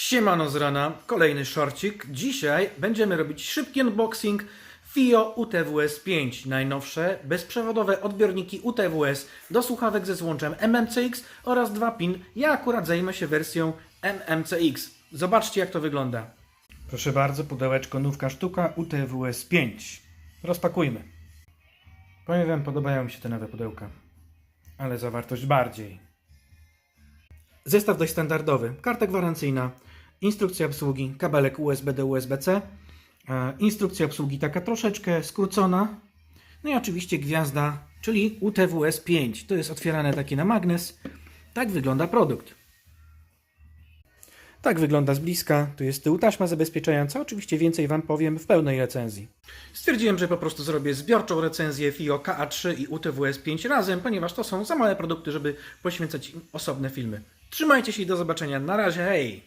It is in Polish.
Siemano z rana, kolejny szorcik. Dzisiaj będziemy robić szybki unboxing FIO UTWS 5. Najnowsze bezprzewodowe odbiorniki UTWS do słuchawek ze złączem MMCX oraz 2 pin. Ja akurat zajmę się wersją MMCX. Zobaczcie jak to wygląda. Proszę bardzo, pudełeczko nówka sztuka UTWS 5. Rozpakujmy. Powiem wam, podobają mi się te nowe pudełka. Ale zawartość bardziej. Zestaw dość standardowy. Karta gwarancyjna, instrukcja obsługi, kabelek USB do USB-C, e, instrukcja obsługi taka troszeczkę skrócona. No i oczywiście gwiazda, czyli UTWS 5. To jest otwierane takie na magnes. Tak wygląda produkt. Tak wygląda z bliska. Tu jest tył taśma zabezpieczająca. Oczywiście więcej Wam powiem w pełnej recenzji. Stwierdziłem, że po prostu zrobię zbiorczą recenzję FIO KA3 i UTWS 5 razem, ponieważ to są za małe produkty, żeby poświęcać im osobne filmy. Trzymajcie się i do zobaczenia. Na razie, hej!